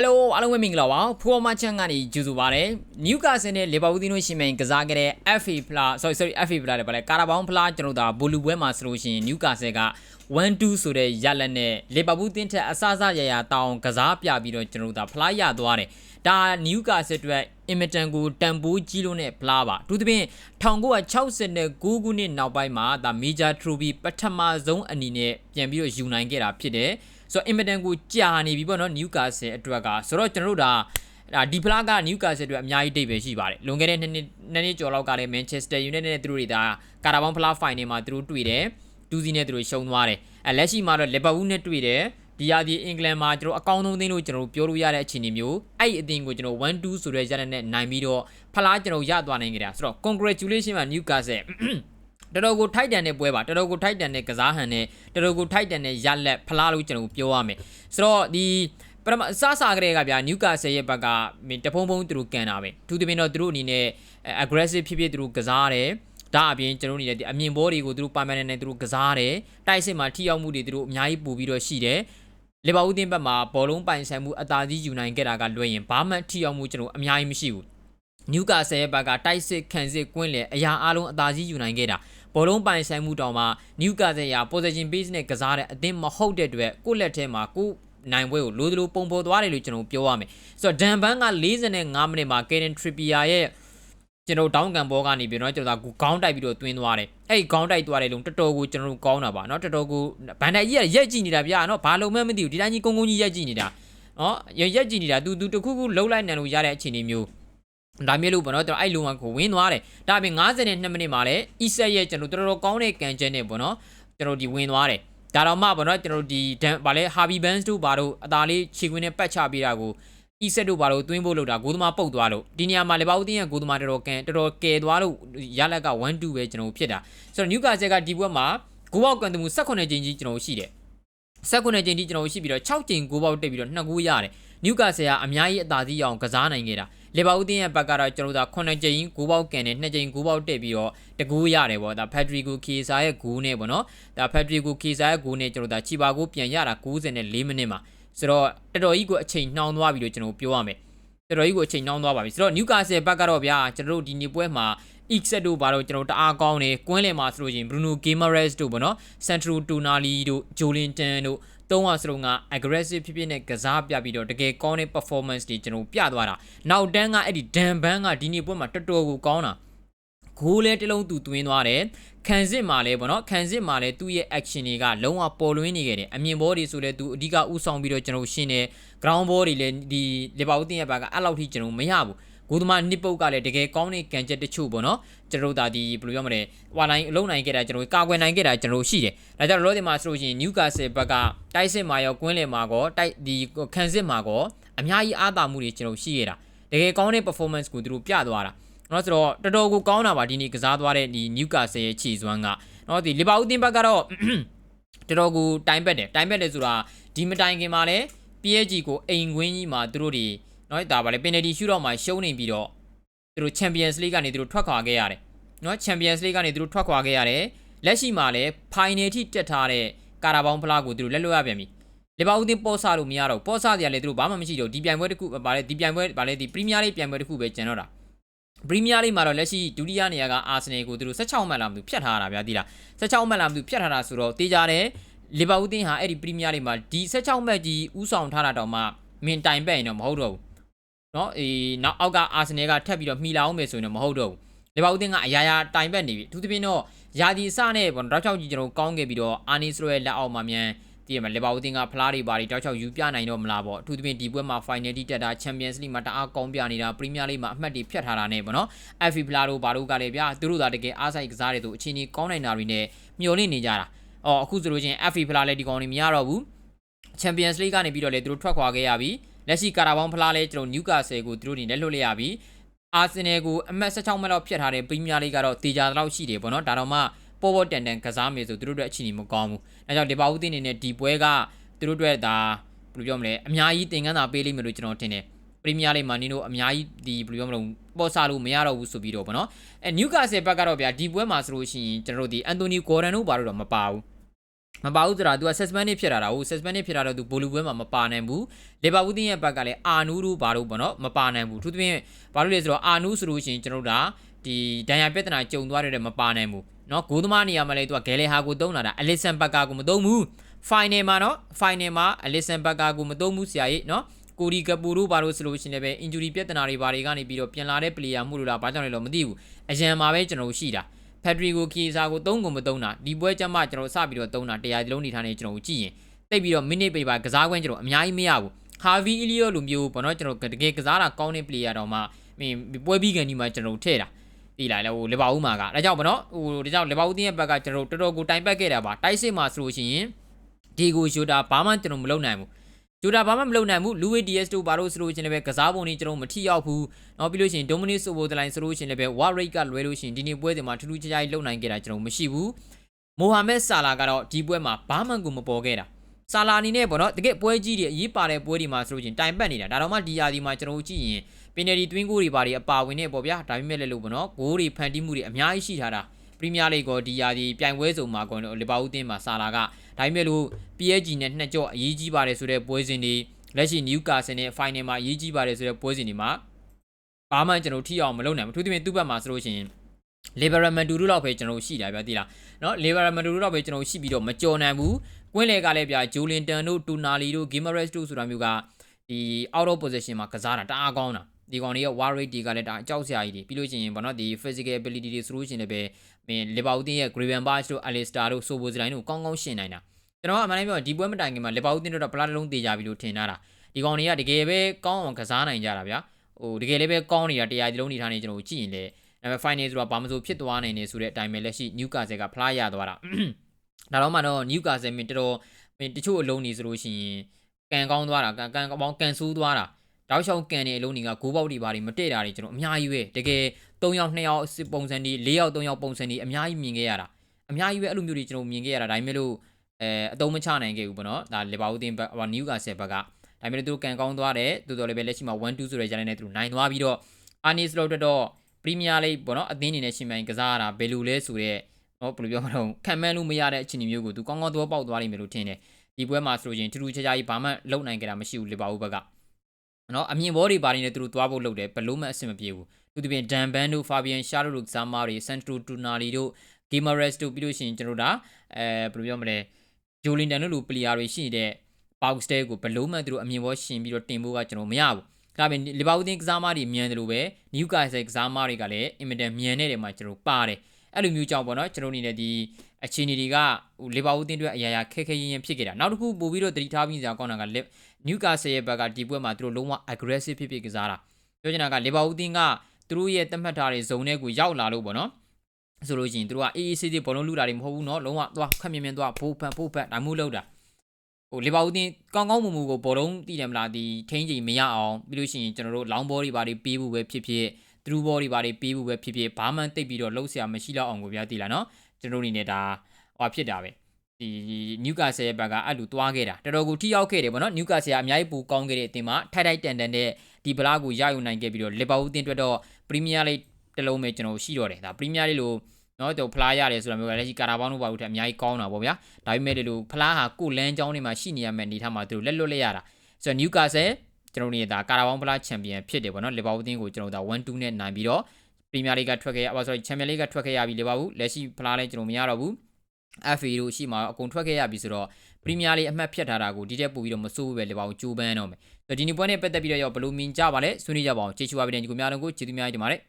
Hello အားလုံးပဲမင်္ဂလာပါဖိုးမချန်ကနေကြိုဆိုပါရစေနျူကာဆယ်နဲ့လီဗာပူးတီနိုရှင်မြိုင်ကစားခဲ့တဲ့ FA ဖလား sorry sorry FA ဖလားလည်းဗါလဲကာရာဘောင်းဖလားကျွန်တော်တို့ဒါဘူလူပွဲမှာဆိုလို့ရှိရင်နျူကာဆယ်က1-2ဆိုတဲ့ရလက်နဲ့လီဗာပူးတင်းထက်အဆအဆရရတောင်းကစားပြပြီးတော့ကျွန်တော်တို့ဒါဖလားရသွားတယ်ဒါနျူကာဆယ်အတွက်အင်မတန်ကိုတန်ဖိုးကြီးလို့နဲ့ဖလားပါသူသဖြင့်1969ခုနှစ်နောက်ပိုင်းမှာဒါ Major Trophy ပထမဆုံးအနေနဲ့ပြန်ပြီးတော့ယူနိုင်ခဲ့တာဖြစ်တယ် ဆိုတော့အင်မတန်ကိုကြာနေပြီပေါ့နော်နျူကာဆယ်အတွက်ကဆိုတော့ကျွန်တော်တို့ဒါဒါဒီဖလားကနျူကာဆယ်အတွက်အများကြီးတိတ်ပဲရှိပါတယ်လွန်ခဲ့တဲ့နှစ်နှစ်နှစ်နှစ်ကျော်လောက်ကလည်းမန်ချက်စတာယူနိုက်တက်နဲ့သူတို့တွေဒါကာရာဘောင်းဖလားဖိုင်နယ်မှာသူတို့တွေ့တယ်တူးစီနဲ့သူတို့ရှုံးသွားတယ်အဲလက်ရှိမှာတော့လီဗာပူးနဲ့တွေ့တယ်ဒီယာဒီအင်္ဂလန်မှာကျွန်တော်အကောင်းဆုံးသင်းလို့ကျွန်တော်ပြောလို့ရတဲ့အခြေအနေမျိုးအဲ့ဒီအသင်းကိုကျွန်တော်1-2ဆိုတဲ့ရတဲ့နဲ့နိုင်ပြီးတော့ဖလားကျွန်တော်ရသွားနိုင်ကြတာဆိုတော့ congratulation ပါ Newcastle တော်တော်ကိုထိုက်တန်တဲ့ပွဲပါတော်တော်ကိုထိုက်တန်တဲ့ကစားဟန်နဲ့တော်တော်ကိုထိုက်တန်တဲ့ရလက်ဖလားလို့ကျွန်တော်ပြောရမယ်ဆိုတော့ဒီပထမအစစကတည်းကဗျာနျူကာဆယ်ရဲ့ဘက်ကမင်းတဖုံဖုံသူတို့ကန်တာပဲသူတပင်တော့သူတို့အနေနဲ့ aggressive ဖြစ်ဖြစ်သူတို့ကစားရတယ်ဒါအပြင်ကျွန်တော်တို့နေတဲ့ဒီအမြင်ဘောတွေကိုသူတို့ပါမန်နဲ့သူတို့ကစားတယ်တိုက်စစ်မှာထိရောက်မှုတွေသူတို့အများကြီးပို့ပြီးတော့ရှိတယ်လီဗာပူးတင်းဘက်မှာဘောလုံးပိုင်ဆိုင်မှုအသာကြီးယူနိုင်ခဲ့တာကလွှဲရင်ဘာမှထိရောက်မှုကျွန်တော်အများကြီးမရှိဘူး နျူကာဆယ်ရဲ့ဘက်ကတိုက်စစ်ခံစစ်ကွင်းလေအရာအလုံးအသာကြီးယူနိုင်ခဲ့တာဘောလုံးပိုင်ဆိုင်မှုတောင်မှနျူကာဆယ်ရာ position base နဲ့ကစားတဲ့အသင်းမဟုတ်တဲ့အတွက်ကိုယ့်လက်ထဲမှာကိုနိုင်ပွဲကိုလိုသလိုပုံပေါ်သွားတယ်လို့ကျွန်တော်ပြောရမယ်ဆိုတော့ဒန်ဘန်က45မိနစ်မှာ Karen Trippier ရဲ့ကျွန်တော်တောင်းကန်ဘောကနေပြီးတော့ကျွန်တော်ကခေါင်းတိုက်ပြီးတော့တွင်းသွားတယ်အဲ့ဒီခေါင်းတိုက်သွားတယ်လို့တော်တော်ကိုကျွန်တော်တို့ကောင်းတာပါเนาะတော်တော်ကိုဘန်ဒိုင်ကြီးကရက်ကြည့်နေတာဗျာเนาะဘာလုံးမှမသိဘူးဒီတိုင်းကြီးကုန်းကုန်းကြီးရက်ကြည့်နေတာเนาะရက်ကြည့်နေတာ तू तू တခုခုလှုပ်လိုက်နိုင်လို့ရတဲ့အခြေအနေမျိုး ဒါမျိုးလို့ပေါ့နော်ကျွန်တော်အဲ့လုံကကိုဝင်းသွားတယ်ဒါပြင်52မိနစ်မှာလည်းအီဆက်ရဲ့ကျွန်တော်တော်တော်ကောင်းတဲ့ကန်ချက်နဲ့ပေါ့နော်ကျွန်တော်ဒီဝင်သွားတယ်ဒါတော့မှပေါ့နော်ကျွန်တော်ဒီဗာလဲဟာဘီဘန်စ်တို့ဘာတို့အသာလေးခြေခွင်းနဲ့ပတ်ချပေးတာကိုအီဆက်တို့ဘာလို့တွင်းဖို့လို့တာဂိုးသမားပုတ်သွားလို့ဒီနေရာမှာလေဘာဦးတင်းရဲ့ဂိုးသမားတော်တော်ကန်တော်တော်ကယ်သွားလို့ရလက်က1 2ပဲကျွန်တော်ဖြစ်တာဆိုတော့နျူကာဆယ်ကဒီဘက်မှာဂိုးပေါက်ကန်တမှု18ချိန်ကြီးကျွန်တော်ရှိတယ်18ချိန်ကြီးကျွန်တော်ရှိပြီးတော့6ချိန်ဂိုးပေါက်တက်ပြီးတော့2ဂိုးရတယ်နျူကာဆယ်ကအများကြီးအသာစီးအောင်ကစားနိုင်ခဲ့တာ လေဘာဦးတင်းရဲ့ဘက်ကတော့ကျွန်တော်တို့9ကြိမ်ဂိုးပေါက်ကန်နဲ့2ကြိမ်ဂိုးပေါက်တက်ပြီးတော့တကူရတယ်ပေါ့ဒါဖက်ဒရီကိုကီဆာရဲ့ဂိုးနဲ့ပေါ့နော်ဒါဖက်ဒရီကိုကီဆာရဲ့ဂိုးနဲ့ကျွန်တော်တို့ချီပါကိုပြန်ရတာ94မိနစ်မှာဆိုတော့တော်တော်ကြီးကိုအချိန်နှောင်းသွားပြီလို့ကျွန်တော်ပြောရမယ်တော်တော်ကြီးကိုအချိန်နှောင်းသွားပါပြီဆိုတော့နျူကာဆယ်ဘက်ကတော့ဗျာကျွန်တော်တို့ဒီနေ့ပွဲမှာ Exet တို့ဘာလို့ကျွန်တော်တအားကောင်းတယ်ကွင်းလယ်မှာဆိုလို့ရှိရင် Bruno Guimaraes တို့ပေါ့နော် Centro Tonali တို့ Jolinton တို့ သုံးဝစလုံးက aggressive ဖြစ်ဖြစ်နဲ့ကစားပြပြီးတော့တကယ်ကောင်းတဲ့ performance တွေကျွန်တော်ပြသွားတာနောက်တန်းကအဲ့ဒီဒန်ဘန်းကဒီနေ့ပွဲမှာတော်တော်ကိုကောင်းတာဂိုးလဲတလုံးသူသွင်းသွားတယ်ခံစစ်မှာလဲပေါ့နော်ခံစစ်မှာလဲသူ့ရဲ့ action တွေကလုံးဝပေါ်လွင်နေခဲ့တယ်အမြင်ဘောတွေဆိုလဲသူအဓိကဥဆောင်ပြီးတော့ကျွန်တော်ရှင်းတယ် ground ball တွေလဲဒီလီဗာပူးတင်ရဲ့ဘက်ကအဲ့လောက်ထိကျွန်တော်မရဘူး ဂိုးသမားနစ်ပုတ်ကလည်းတကယ်ကောင်းတဲ့ကန်ချက်တချို့ပေါ့နော်ကျွန်တော်တို့ဒါဒီဘယ်လိုပြောမလဲဟွာလိုင်းအလုံးနိုင်ခဲ့တာကျွန်တော်ကာကွယ်နိုင်ခဲ့တာကျွန်တော်ရှိတယ်ဒါကြောင့်လောဒီမှာဆိုလို့ရှိရင်နျူကာဆယ်ဘက်ကတိုက်စစ်မှာရောကွင်းလယ်မှာကောတိုက်ဒီခံစစ်မှာကောအများကြီးအားသာမှုတွေကျွန်တော်ရှိခဲ့တာတကယ်ကောင်းတဲ့ performance ကိုသူတို့ပြသွားတာနော်ဆိုတော့တော်တော်ကိုကောင်းတာပါဒီနေ့ကစားသွားတဲ့ဒီနျူကာဆယ်ရဲ့ခြေစွမ်းကနော်ဒီလီဗာပူးတင်ဘက်ကတော့တော်တော်ကိုတိုင်ပက်တယ်တိုင်ပက်တယ်ဆိုတာဒီမတိုင်ခင်မှာလည်း PSG ကိုအိမ်ခွင်းကြီးမှာသူတို့တွေ နော်ဒါပါလေပင်နယ်တီရှူတော့မှရှုံးနေပြီးတော့သူတို့ Champions League ကနေသူတို့ထွက်ခွာခဲ့ရတယ်နော် Champions League ကနေသူတို့ထွက်ခွာခဲ့ရတယ်လက်ရှိမှာလည်း Final ထိတက်ထားတဲ့ကာရာဘောင်းဖလားကိုသူတို့လက်လွတ်ရပြန်ပြီလီဗာပူးတင်ပေါ်ဆာလို့မရတော့ပေါ်ဆာတွေကလည်းသူတို့ဘာမှမရှိတော့ဒီပြိုင်ပွဲတစ်ခုဗာလေဒီပြိုင်ပွဲဗာလေဒီပရီးမီးယားလိပြိုင်ပွဲတစ်ခုပဲကျန်တော့တာပရီးမီးယားလိမှာတော့လက်ရှိဒုတိယနေရာကအာဆင်နယ်ကိုသူတို့16မှတ်လာမှသူဖြတ်ထားတာဗျာဒီလား16မှတ်လာမှသူဖြတ်ထားတာဆိုတော့တေးကြတယ်လီဗာပူးတင်ဟာအဲ့ဒီပရီးမီးယားလိမှာဒီ16မှတ်ကြီးဥဆောင်ထားတာတောင်မှမင်တိုင်ပဲ့ရင်တော့မဟုတ်တော့ဘူး နော်အေးနောက်အောက်ကအာဆင်နယ်ကထပ်ပြီးတော့မှီလာအောင်မယ်ဆိုရင်တော့မဟုတ်တော့ဘူးလီဗာပူးတင်ကအရာရာတိုင်ပဲ့နေပြီအထူးသဖြင့်တော့ယာဒီစနဲ့ပေါ့တောက်ချောက်ကြီးကျွန်တော်ကောင်းခဲ့ပြီးတော့အာနီစရဲ့လက်အောက်မှာမြန်တည်ရမှာလီဗာပူးတင်ကဖလားတွေပါတွေတောက်ချောက်ယူပြနိုင်တော့မလားပေါ့အထူးသဖြင့်ဒီပွဲမှာ final တိတက်တာ Champions League မှာတအားကောင်းပြနေတာ Premier League မှာအမှတ်တွေဖြတ်ထားတာနဲ့ပေါ့နော် FA ဖလားတို့ဘာတို့ကလည်းဗျာသူတို့သာတကယ်အားဆိုင်ကစားတွေသူအချင်းကြီးကောင်းနိုင်တာတွေနဲ့မျှော်လင့်နေကြတာအော်အခုဆိုလို့ချင်း FA ဖလားလည်းဒီကောင်တွေမရတော့ဘူး Champions League ကနေပြီးတော့လေသူတို့ထွက်ခွာခဲ့ရပြီ လက်ရှိကာရာဘောင်းဖလားလဲကျွန်တော်နျူကာဆယ်ကိုသူတို့နေနဲ့လွတ်လိုက်ရပြီအာဆင်နယ်ကိုအမှတ်16မှတ်လောက်ဖြတ်ထားတဲ့ပရီးမီးယားလိကတော့တေချာတော့ရှိတယ်ပေါ့နော်ဒါတော့မှပေါ်ပေါ်တန်တန်ကစားမယ်ဆိုသူတို့အတွက်အခြေအနေမကောင်းဘူးအဲကြောင့်ဒီပါဦးတင်းနေနဲ့ဒီပွဲကသူတို့အတွက်ဒါဘယ်လိုပြောမလဲအများကြီးသင်ခန်းစာပေးလိမ့်မယ်လို့ကျွန်တော်ထင်တယ်ပရီးမီးယားလိမှာနင်းတို့အများကြီးဒီဘယ်လိုပြောမလဲပေါ်စားလို့မရတော့ဘူးဆိုပြီးတော့ဗောနော်အဲနျူကာဆယ်ဘက်ကတော့ဗျာဒီပွဲမှာဆိုလို့ရှိရင်ကျွန်တော်တို့ဒီအန်တိုနီဂေါ်ဒန်တို့ဘာလို့တော့မပါဘူး မပါဘူးဆိုတာ तू က suspend ဖြစ်တာတာဟုတ် suspend ဖြစ်တာတော့ तू ဘောလူပွဲမှာမပါနိုင်ဘူးလီဗာပူးတင်းရဲ့ဘက်ကလည်းအာနူးတို့ဘာတို့ပေါ့နော်မပါနိုင်ဘူးသူသဖြင့်ဘာလို့လဲဆိုတော့အာနူးဆိုလို့ရှိရင်ကျွန်တော်တို့ကဒီဒဏ်ရာပြဿနာကြုံသွားတဲ့မပါနိုင်ဘူးနော်ဂိုးသမားနေရာမှာလည်းသူကဂဲလေဟာကိုတုံးလာတာအလစ်ဆန်ဘက်ကာကိုမတုံးဘူး final မှာနော် final မှာအလစ်ဆန်ဘက်ကာကိုမတုံးဘူးဆရာကြီးနော်ကိုဒီကပူတို့ဘာလို့ဆိုလို့ရှိရင်လည်းပဲ injury ပြဿနာတွေဘာတွေကနေပြီးတော့ပြန်လာတဲ့ player မှုလို့လားဘာကြောင့်လဲတော့မသိဘူးအရန်မှာပဲကျွန်တော်ရှိတာ ဖက်ဒရီကိုကီဆာကို3ကုန်မသုံးတာဒီပွဲကျမှကျွန်တော်စပြီးတော့သုံးတာတရားဒီလုံးနေထားနေကျွန်တော်ကြည့်ရင်တိတ်ပြီးတော့ minute ပေးပါကစားခွင့်ကျွန်တော်အများကြီးမရဘူးဟာဗီအီလီယိုလိုမျိုးပေါ့နော်ကျွန်တော်တကယ်ကစားတာကောင်းတဲ့ player တော့မှမင်းပွဲပြီးကန်ဒီမှာကျွန်တော်ထည့်တာဒီလာလေဟိုလီဗာပူးမှာကဒါကြောင့်ဗောနော်ဟိုဒါကြောင့်လီဗာပူးတင်းရဲ့ဘက်ကကျွန်တော်တော်တော်ကိုတိုင်ပတ်ခဲ့တာပါတိုက်စစ်မှာဆိုလို့ရှိရင်ဒီကိုယူတာဘာမှကျွန်တော်မလုပ်နိုင်ဘူး ဂျူတာဘာမှမလုပ်နိုင်ဘူးလူဝေ DS တို့ဘာလို့ဆိုလို့ရှင်လည်းပဲကစားပုံတွေကျွန်တော်မထိရောက်ဘူး။နောက်ပြီးလို့ရှိရင် Dominic Soboslai ဆိုလို့ရှင်လည်းပဲ Warwick ကလွဲလို့ရှိရင်ဒီနေ့ပွဲတွေမှာထူးထူးခြားခြားလုပ်နိုင်ခဲ့တာကျွန်တော်မရှိဘူး။မိုဟာမက်ဆာလာကတော့ဒီပွဲမှာဘာမှကိုမပေါ်ခဲ့တာ။ဆာလာအနေနဲ့ပေါ့နော်တကယ်ပွဲကြီးတွေအရေးပါတဲ့ပွဲတွေမှာဆိုလို့ရှင်တိုင်ပတ်နေတာဒါတော့မှဒီယာဒီမှာကျွန်တော်ကြည့်ရင်ပင်နယ်ဒီ twin goal တွေဘာတွေအပါဝင်နေပေါ့ဗျာဒါပေမဲ့လည်းလို့ပေါ့နော်ဂိုးတွေဖန်တီးမှုတွေအများကြီးရှိထားတာ ပရီးမီးယားလိဂ်ကိုဒီယာဒီပြိုင်ပွဲစုံမှာကောလီဗာပူးတင်းမှာဆာလာကဒါပေမဲ့လို့ PSG နဲ့နှစ်ကြော့အရေးကြီးပါတယ်ဆိုတဲ့ပွဲစဉ်တွေလက်ရှိနယူကာဆယ်နဲ့ final မှာအရေးကြီးပါတယ်ဆိုတဲ့ပွဲစဉ်တွေမှာဘာမှကျွန်တော်ထိအောင်မလုပ်နိုင်ဘူးသူသဖြင့်သူ့ဘက်မှာဆိုလို့ရှိရင် liberal manduru လောက်ပဲကျွန်တော်ရှိတာဗျာသိလားเนาะ liberal manduru လောက်ပဲကျွန်တော်ရှိပြီးတော့မကြော်နိုင်ဘူးကွင်းလေကလည်းဗျာဂျိုလင်တန်တို့တူနာလီတို့ gimares တို့ဆိုတာမျိုးကဒီ out of position မှာကစားတာတအားကောင်းတာ ဒီကောင်တွေရဲ့ war rate တွေကလည်းဒါအကြောက်စရာကြီးတွေပြီးလို့ရှိရင်ဗောနော်ဒီ physical ability တွေဆိုလို့ရှိရင်လည်းပဲမင်း liverpool ရဲ့ graven bash တို့ alistair တို့ soboslai တို့ကောင်းကောင်းရှင်းနိုင်တာကျွန်တော်ကအမှန်တမ်းပြောဒီပွဲမတိုင်ခင်မှာ liverpool တင်းတို့ပလားလုံးတေးကြပြီလို့ထင်ထားတာဒီကောင်တွေကတကယ်ပဲကောင်းအောင်ကစားနိုင်ကြတာဗျာဟိုတကယ်လည်းပဲကောင်းနေတာတရားဒီလုံးနေထားနေကျွန်တော်ကြည့်ရင်လေဒါပေမဲ့ final ဆိုတာဘာမှမဆိုဖြစ်သွားနိုင်နေဆိုတဲ့အတိုင်းပဲလက်ရှိ Newcastle ကဖလားရသွားတာဒါတော့မှတော့ Newcastle မင်းတော်တော်မင်းတချို့အလုံးနေဆိုလို့ရှိရင်ကန်ကောင်းသွားတာကန်ကန်ကောင်းကန်ဆိုးသွားတာ တောက်ချောင်းကန်နေအလုံးတွေကဂိုးပေါက်တွေဘာတွေမတည့်တာတွေကျွန်တော်အများကြီးပဲတကယ်3ယောက်2ယောက်ပုံစံတွေ4ယောက်3ယောက်ပုံစံတွေအများကြီးမြင်ခဲ့ရတာအများကြီးပဲအဲ့လိုမျိုးတွေကျွန်တော်မြင်ခဲ့ရတာဒါပေမဲ့လို့အဲအတုံးမချနိုင်ခဲ့ဘူးပေါ့နော်ဒါလီဗာပူးတင်ဘက်ဟိုနယူကာဆယ်ဘက်ကဒါပေမဲ့သူတို့ကန်ကောင်းသွားတယ်သူတို့လည်းပဲလက်ရှိမှာ1 2ဆိုတဲ့ဂျာနဲ့သူတို့နိုင်သွားပြီးတော့အာနီစလို့တော့ပရီးမီးယားလိပေါ့နော်အသင်းအနေနဲ့ရှင်မိုင်ကစားရတာဘယ်လိုလဲဆိုတော့နော်ဘယ်လိုပြောမလဲခံမှန်းလို့မရတဲ့အခြေအနေမျိုးကိုသူကောင်းကောင်းသဘောပေါက်သွားလိမ့်မယ်လို့ထင်တယ်ဒီပွဲမှာဆိုရင်ထူးထူးခြားခြားကြီးဘာမှလုံနိုင်ကြတာမရှိဘူးလီဗာပူးဘက်က နော်အမြင်ဘောတွေဘာတွေနဲ့သူတို့သွားဖို့လုပ်တယ်ဘလို့မှအဆင်မပြေဘူးသူတို့ပြင်ဒန်ဘန်တို့ဖာဘီယန်ရှာလိုတို့ဇာမာတွေစန်ထရိုတူနာလီတို့ဂီမာရက်စ်တို့ပြီးလို့ရှိရင်ကျွန်တော်တို့ဒါအဲဘယ်လိုပြောမလဲဂျိုလင်တန်တို့လိုပလီယာတွေရှိနေတဲ့ box တဲကိုဘလို့မှသူတို့အမြင်ဘောရှင်ပြီးတော့တင်ဖို့ကကျွန်တော်မရဘူးဒါပေမဲ့လီဗာပူးတင်းကစားမတွေမြန်တယ်လို့ပဲနယူကာဆယ်ကစားမတွေကလည်းအင်မတန်မြန်နေတယ်မှာကျွန်တော်ပါတယ်အဲ့လိုမျိုးကြောင့်ပေါ့နော်ကျွန်တော်အနေနဲ့ဒီ အခြေအနေတွေကဟိုလီဗာပူးတင်းအတွက်အရာရာခက်ခဲရင်ရင်ဖြစ်ခဲ့တာနောက်တစ်ခုပို့ပြီးတော့တတိထားပြီးစရာကောင်းတာကနယူကာဆယ်ရဲ့ဘက်ကဒီပွဲမှာသူတို့လုံးဝ aggressive ဖြစ်ဖြစ်ကစားတာပြောချင်တာကလီဗာပူးတင်းကသူတို့ရဲ့တတ်မှတ်ထားတဲ့ဇုံထဲကိုရောက်လာလို့ပေါ့နော်ဆိုလို့ရှိရင်သူတို့ကအေးအေးဆေးဆေးဘောလုံးလူတာတွေမဟုတ်ဘူးเนาะလုံးဝသွားခက်မြင်မြင်သွားဖိုးဖန်ဖိုးဖန်ဒါမျိုးလောက်တာဟိုလီဗာပူးတင်းကောင်းကောင်းမွန်မွန်ကိုဘောလုံးတည်တယ်မလားဒီထိန်းချိန်မရအောင်ပြီးလို့ရှိရင်ကျွန်တော်တို့လောင်းဘောတွေဘာတွေပေးဖို့ပဲဖြစ်ဖြစ်သူတို့ဘောတွေဘာတွေပေးဖို့ပဲဖြစ်ဖြစ်ဘာမှတိတ်ပြီးတော့လှုပ်ရှားမရှိတော့အောင်ကိုပြတည်လာเนาะ ကျွန်တော်တို့အနေနဲ့ဒါဟောဖြစ်တာပဲဒီနယူကာဆယ်ရဲ့ဘက်ကအဲ့လိုတွားခဲ့တာတော်တော်ကိုထိရောက်ခဲ့တယ်ဗောနော်နယူကာဆယ်ကအများကြီးပူကောင်းခဲ့တဲ့အတင်မှာထိုက်ထိုက်တန်တန်တဲ့ဒီဗလာကိုရယူနိုင်ခဲ့ပြီးတော့လီဗာပူးတင်အတွက်တော့ပရီးမီးယားလိတလုံးပဲကျွန်တော်ရှိတော့တယ်ဒါပရီးမီးယားလိလို့နော်တော့ဖလားရတယ်ဆိုတာမျိုးလည်းရှိကာတာဘောင်းတို့ပါဦးထက်အများကြီးကောင်းတာပေါ့ဗျာဒါပေမဲ့လို့ဖလားဟာကိုလန်းချောင်းတွေမှာရှိနေရမယ့်အနေထားမှာသူတို့လက်လွတ်လက်ရတာဆိုတော့နယူကာဆယ်ကျွန်တော်တို့ဒါကာတာဘောင်းဖလားချန်ပီယံဖြစ်တယ်ပေါ့နော်လီဗာပူးတင်းကိုကျွန်တော်တို့ဒါ1-2နဲ့နိုင်ပြီးတော့ ပရီးမီးယားလိကထွက်ခဲ့ရပါ sorry ချန်ပီယံလိကထွက်ခဲ့ရပြီလီဗာပူးလက်ရှိဖလားလည်းကျွန်တော်မရတော့ဘူး FA တို့ရှိမှာအကုန်ထွက်ခဲ့ရပြီဆိုတော့ပရီးမီးယားလိအမှတ်ဖြတ်ထားတာကိုဒီတက်ပို့ပြီးတော့မစိုးဘူးပဲလီဗာပူးကြိုးပမ်းတော့မယ်ဆိုတော့ဒီနေ့ပွဲနဲ့ပတ်သက်ပြီးတော့ဘယ်လိုမြင်ကြပါလဲဆွေးနွေးကြပါအောင်ကျေးဇူးပါဗျာဒီကိုများလုံးကိုကျေးဇူးများတင်ပါတယ်